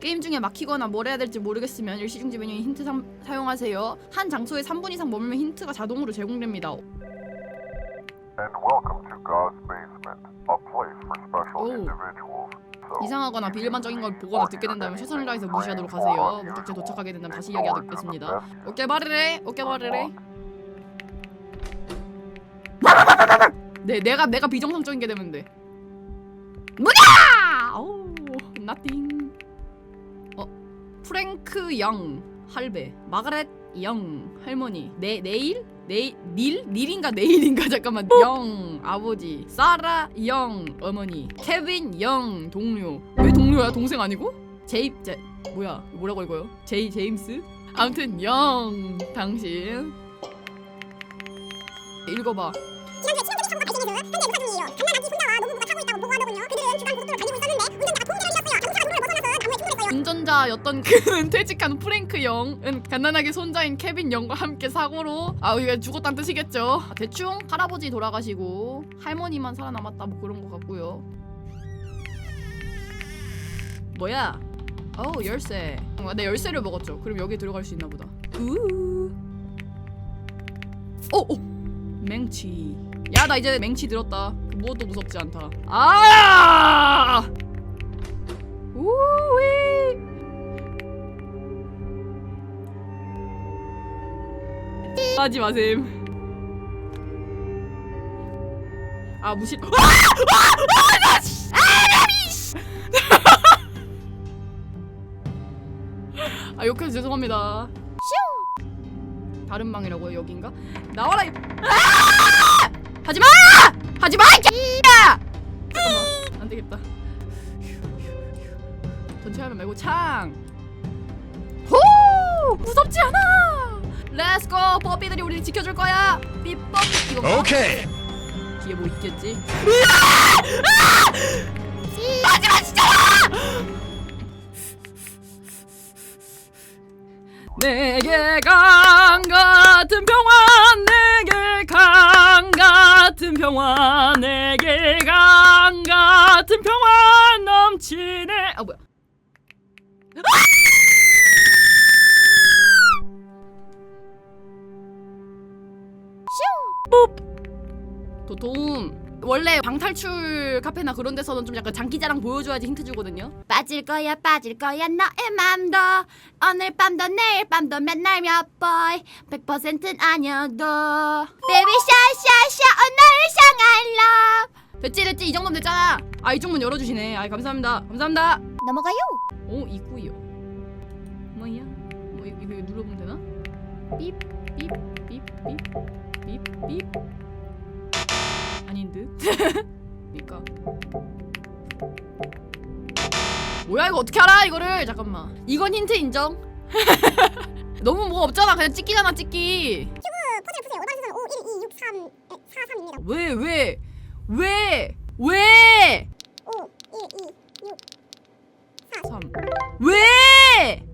게임 중에 막히거나 뭘 해야 될지 모르겠으면 일시중지 메뉴에 힌트 삼- 사용하세요. 한 장소에 3분 이상 머물면 힌트가 자동으로 제공됩니다. And welcome to God's Basement, a place for special individuals. So, 이상하거나 비일반적인 걸 보거나 듣게 된다면 최선을 다해서 무시하도록 하세요. 목적지에 도착하게 된다면 다시 이야기하겠습니다. 어깨 바르래, 어깨 바르래. 네, 내가 내가 비정상적인 게 되면 돼. 뭐야? 오, nothing. 어, 프랭크 영 할배, 마가렛 영 할머니, 네 내일? 네 닐? 닐인가 내일인가? 잠깐만. 영 아버지. 사라 영 어머니. 케빈 영 동료. 왜 동료야? 동생 아니고? 제이 제 뭐야? 뭐라고 읽어요? 제이 제임스? 아무튼 영 당신. 읽어봐. 지난주에 친구들이 사고가 발생해서 현재 의사 중이에요. 갓난아기 혼자와 노부부가 타고 있다고 보고하더군요. 그들은 주간 고속도로를 달리고 있었는데 운전자가 운전자였던 그는 퇴직한 프랭크 영은 갓난아기 손자인 케빈 영과 함께 사고로 아 이게 죽었다는 뜻이겠죠. 아, 대충 할아버지 돌아가시고 할머니만 살아남았다 뭐 그런 것 같고요. 뭐야? 어 열쇠. 어, 내 열쇠를 먹었죠. 그럼 여기 들어갈 수 있나 보다. 우어 어! 맹치. 야 나 이제 맹치 들었다. 그 무엇도 무섭지 않다. 아! 우위 하지 마셈. 아 무시. 아! 아! 나 씨! 아! 나 씨! 아 욕해서 죄송합니다. 슝. 다른 방이라고요 여긴가? 나와라. 이- 아! 하지 마! 하지 마! 이 야! 잠깐만 안 되겠다. 전체 화면 말고 창. 호! 무섭지 않아. 렛츠고 버비들이 우리를 지켜줄 거야. 삐뽀 이거 봐. 오케이. 뒤에 뭐 있겠지? 마지막 진짜! 내게 강 같은 평화 내게 강 같은 평화 내게 강 같은 평화 넘치네 아 뭐야 도톰 원래 방탈출 카페나 그런 데서는 좀 약간 장기자랑 보여줘야지 힌트 주거든요. 빠질 거야 빠질 거야 너의 맘도. 오늘 밤도 내일 밤도 맨날 몇 boy 100%는 아니어도. Baby 샤샤샤 오늘 향한 love. 됐지 됐지. 이 정도면 됐잖아. 아 이쪽 문 열어주시네. 아 감사합니다. 감사합니다. 넘어가요. 오 이구요. 뭐야? 뭐 이거, 이거 눌러보면 되나? 삐삐삐삐 삐삐삐 아닌 듯. 그니까. 뭐야 이거 어떻게 알아 이거를? 잠깐만. 이건 힌트 인정? 너무 뭐 없잖아. 그냥 찍기잖아 찍기. 포즈를 푸세요 5번 순서는 5 1 2 6 3 4 3입니다 왜? 왜? 왜? 왜 5 1 2 6 3 왜?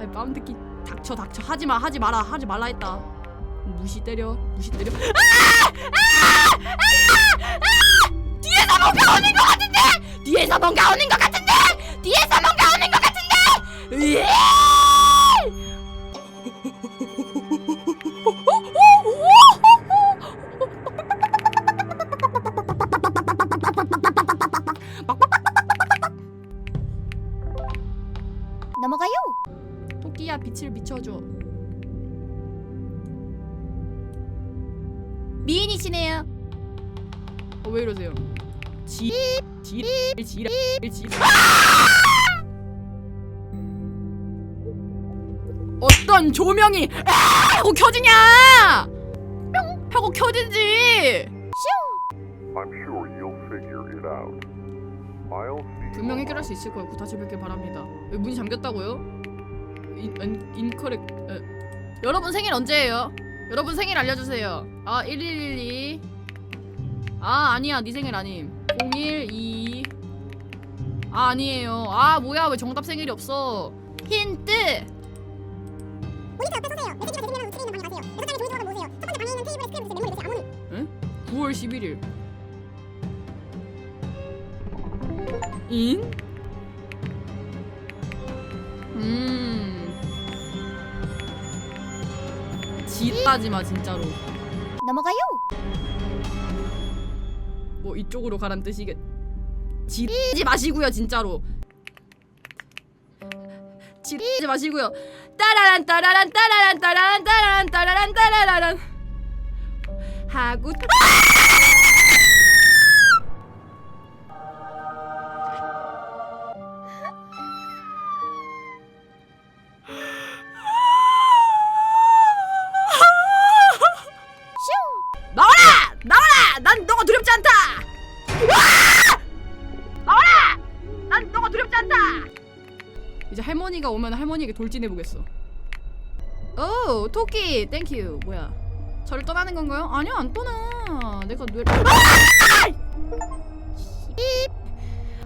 슝! 아니 뺨 듣기 닥쳐 닥쳐 하지 마 하지 마라 하지 말라 했다 무시 때려 무시 때려 아! 아! 아! 아! 뒤에서 뭔가 오는 것 같은데 뒤에서 뭔가 오는 것 같은데 뒤에서 뭔가 오는 것 같은데 으이! 어, 왜 이러세요? 지, 지, 지, 지, 지. 어떤 조명이 아! 하고 켜지냐? 뿅 하고 켜지지. I'm sure you'll figure it out. I'll see you 분명 along. 해결할 수 있을 거예요. 다시 뵙길 바랍니다. 왜 문이 잠겼다고요? 인, 인, 인커렉. 에. 여러분 생일 언제예요? 여러분 생일 알려주세요. 아 1112. 아 아니야. 네 생일 아님. 012 아, 아니에요. 아 뭐야. 왜 정답 생일이 없어? 힌트! 9월 11일 인? 음. 지따지마 진짜로. 넘어가요! 뭐 이쪽으로 가란 뜻이겠. 지르지 마시고요 진짜로. 지르지 마시고요. 따라란 따라란 따라란 따라란 따라란 따라란 따라란 하고 슝. 이제 할머니가 오면 할머니에게 돌진해 보겠어. 오, 토끼, 땡큐. 뭐야? 저를 떠나는 건가요? 아니요, 안 떠나. 내가 뇌.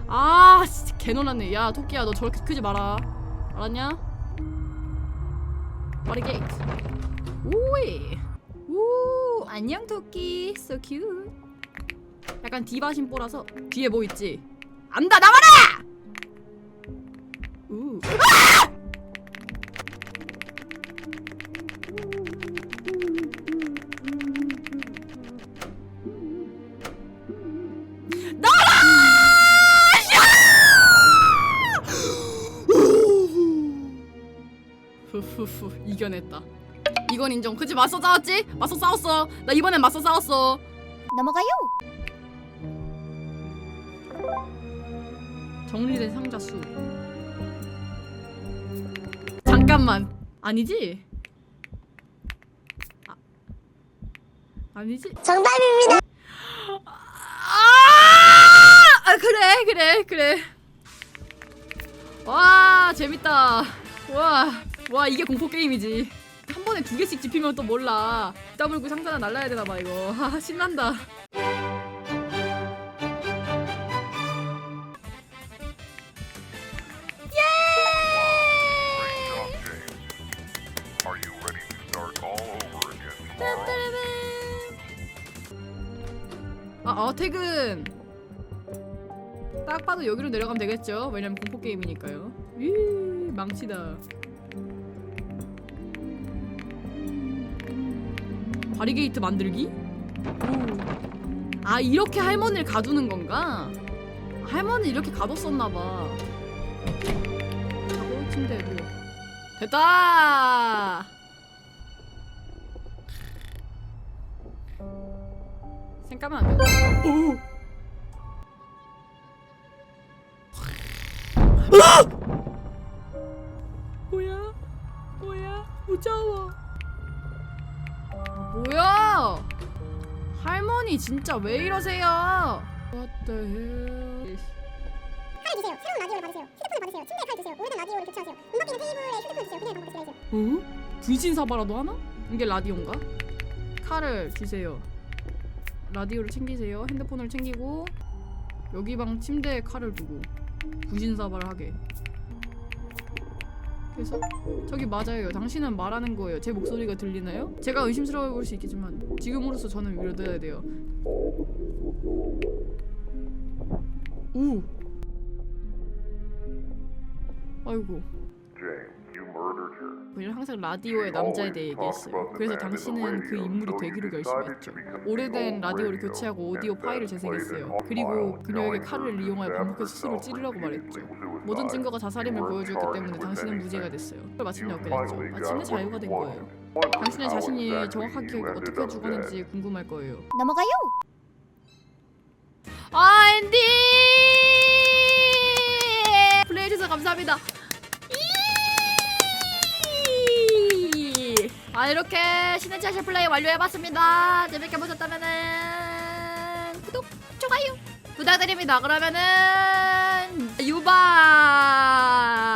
아, 진짜 개놀랐네. 야, 토끼야, 너 저렇게 크지 마라. 알았냐? 빠르게. 오이. 오 안녕 토끼 so cute 약간 디바 심보라서 뒤에 뭐 있지 안다 나와라 후후후 이겨냈다 이건 인정 그치 맞서 싸웠지? 맞서 싸웠어 나 이번엔 맞서 싸웠어 넘어가요. 정리된 상자 수 잠깐만 아니지? 아, 아니지? 정답입니다. 아, 아 그래 그래 그래 와 재밌다 와 와 이게 공포 게임이지 한 번에 두 개씩 집히면 또 몰라 더블구 상자나 날라야 되나 봐 이거 아 신난다? 아, 어, 퇴근. 딱 봐도 여기로 내려가면 되겠죠? 왜냐면 공포 게임이니까요. 이 망치다. 바리게이트 만들기? 오. 아 이렇게 할머니를 가두는 건가? 할머니 이렇게 가뒀었나 봐. 하고 침대 뭐. 됐다. 생각하면 안 돼. 오. 뭐야? 뭐야? 무서워. 뭐야? 할머니 진짜 왜 이러세요? What the hell? 칼 주세요. 새로운 라디오를 받으세요. 휴대폰을 받으세요. 침대에 칼 주세요. 오래된 라디오를 교체하세요. 문 밖에는 테이블에 휴대폰을 주세요. 그냥 방법을 쓰레죠. 어? 분신 사바라도 하나? 이게 라디오인가? 칼을 주세요. 라디오를 챙기세요. 핸드폰을 챙기고 여기 방 침대에 칼을 두고 분신 사바를 하게. 그래서 저기 맞아요. 당신은 말하는 거예요. 제 목소리가 들리나요? 제가 의심스러워 보일 수 있겠지만 지금으로서 저는 믿어야 돼요. 오. 아이고. 우리는 항상 라디오의 남자에 대해 얘기했어요. 그래서 당신은 그 인물이 되기로 결심했죠. 오래된 라디오를 교체하고 오디오 파일을 재생했어요. 그리고 그녀에게 칼을 이용하여 반복해서 스스로 찌르라고 말했죠. 모든 증거가 자살임을 보여주었기 때문에 당신은 무죄가 됐어요. 그걸 마침내 얻게 됐죠. 마침내 자유가 된 거예요. 당신의 자신이 정확하게 어떻게 죽었는지 궁금할 거예요. 넘어가요. 아 앤디 플레이해주셔서 감사합니다 이! 아 이렇게 신의 샤 플레이 완료해봤습니다 재밌게 보셨다면은 구독 좋아요 부탁드립니다 그러면은 유 吧。